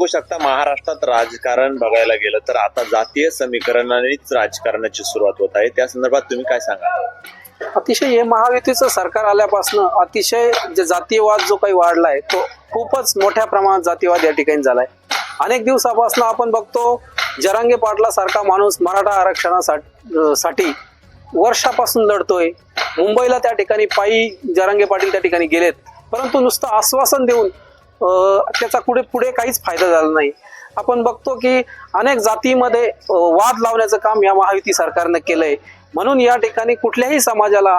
बघू शकता महाराष्ट्रात राजकारण बघायला गेलं तर आता जातीय समीकरणानेच राजकारणाची सुरुवात होत आहे. त्या संदर्भात तुम्ही काय सांगा अतिशय हे महायुतीचं सरकार आल्यापासून अतिशय जे जातीयवाद जो काही वाढलाय तो खूपच मोठ्या प्रमाणात जातीयवाद या ठिकाणी झालाय. अनेक दिवसापासून आपण बघतो जरांगे पाटला सारखा माणूस मराठा आरक्षणासाठी साठी वर्षापासून लढतोय. मुंबईला त्या ठिकाणी पायी जरांगे पाटील त्या ठिकाणी गेलेत. परंतु नुसतं आश्वासन देऊन त्याचा कुठे पुढे काहीच फायदा झाला नाही. आपण बघतो की अनेक जातीमध्ये वाद लावण्याचं काम या महायुती सरकारनं केलंय. म्हणून या ठिकाणी कुठल्याही समाजाला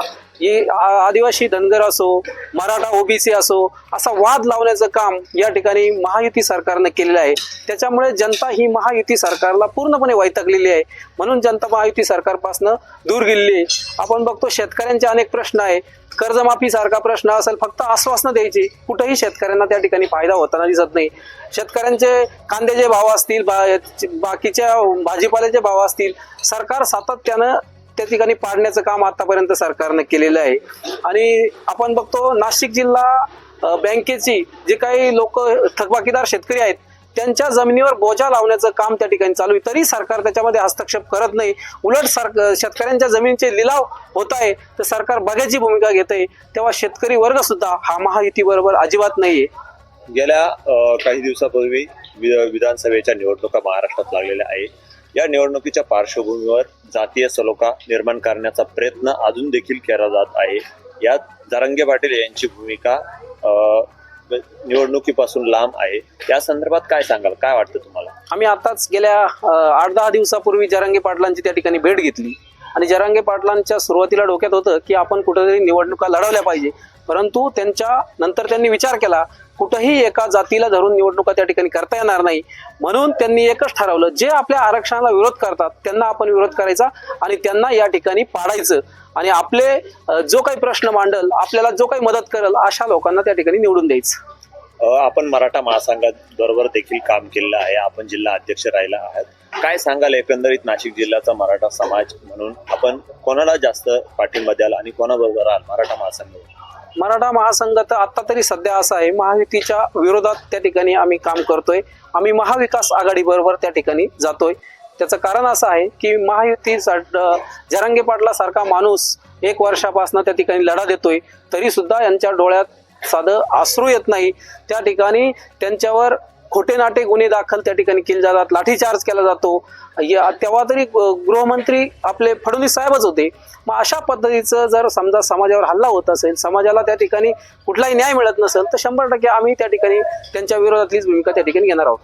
आ- आदिवासी धनगर असो मराठा ओबीसी असो असा वाद लावण्याचं काम या ठिकाणी महायुती सरकारनं केलेलं आहे. त्याच्यामुळे जनता ही महायुती सरकारला पूर्णपणे वैतागलेली आहे. म्हणून जनता महायुती सरकारपासून दूर गेलेली आहे. आपण बघतो शेतकऱ्यांचे अनेक प्रश्न आहे. कर्जमाफी सारखा प्रश्न असेल फक्त आश्वासनं द्यायची. कुठंही शेतकऱ्यांना त्या ठिकाणी फायदा होताना दिसत नाही. शेतकऱ्यांचे कांद्याचे भाव असतील बा- बाकीच्या भाजीपाल्याचे भाव असतील सरकार सातत्यानं त्या ठिकाणी पाडण्याचं काम आतापर्यंत सरकारनं केलेलं आहे. आणि आपण बघतो नाशिक जिल्हा बँकेची जे काही लोक थकबाकीदार शेतकरी आहेत त्यांच्या जमिनीवर बोजा लावण्याचं काम त्या ठिकाणी चालू आहे. तरी सरकार त्याच्यामध्ये हस्तक्षेप करत नाही. उलट सर शेतकऱ्यांच्या जमिनीचे लिलाव होत आहे तर सरकार बघ्याची भूमिका घेत आहे. तेव्हा शेतकरी वर्ग सुद्धा हा महायुती बरोबर अजिबात नाहीये. गेल्या काही दिवसापूर्वी विधानसभेच्या निवडणुका महाराष्ट्रात लागलेल्या आहे या निवडणुकीच्या पार्श्वभूमीवर जातीय सलोखा निर्माण करण्याचा प्रयत्न अजून देखील केला जात आहे. यात जारंगे पाटील यांची भूमिका निवडणुकीपासून लांब आहे. या संदर्भात काय सांगाल? काय वाटतं तुम्हाला? आम्ही आताच गेल्या आठ दहा दिवसापूर्वी जरांगे पाटलांची त्या ठिकाणी भेट घेतली. आणि जरांगे पाटलांच्या सुरुवातीला डोक्यात होतं की आपण कुठेतरी निवडणुका लढवल्या पाहिजे. परंतु त्यांच्या नंतर त्यांनी विचार केला कुठंही एका जातीला धरून निवडणुका त्या ठिकाणी करता येणार नाही. म्हणून त्यांनी एकच ठरवलं जे आपल्या आरक्षणाला विरोध करतात त्यांना आपण विरोध करायचा आणि त्यांना या ठिकाणी पाडायचं. आणि आपले जो काही प्रश्न मांडल आपल्याला जो काही मदत करेल अशा लोकांना त्या ठिकाणी निवडून द्यायचं. आपण मराठा महासंघात बरोबर देखील काम केलेलं आहे. आपण जिल्हा अध्यक्ष राहिला आहात. काय सांगाल एकंदरीत नाशिक जिल्ह्याचा मराठा समाज म्हणून? आपण कोणाला जास्त पाठिंबा द्याल आणि कोणाबरोबर राहाल मराठा महासंघ मराठा महासंघ तर आत्ता तरी सध्या असा आहे महायुतीच्या विरोधात त्या ठिकाणी आम्ही काम करतोय. आम्ही महाविकास आघाडीबरोबर त्या ठिकाणी जातोय. त्याचं कारण असं आहे की महायुती जरांगे पाटला सारखा माणूस एक वर्षापासून त्या ठिकाणी लढा देतोय. तरी सुद्धा यांच्या डोळ्यात साधं आसरू येत नाही. त्या ठिकाणी त्यांच्यावर खोटे नाटे गुन्हे दाखल त्या ठिकाणी केले जातात लाठीचार्ज केला जातो. या तेव्हा तरी गृहमंत्री आपले फडणवीस साहेबच होते. मग अशा पद्धतीचं जर समजा समाजावर हल्ला होत असेल समाजाला त्या ठिकाणी कुठलाही न्याय मिळत नसेल तर शंभर टक्के आम्ही त्या ठिकाणी त्यांच्या विरोधातलीच भूमिका त्या ठिकाणी घेणार आहोत.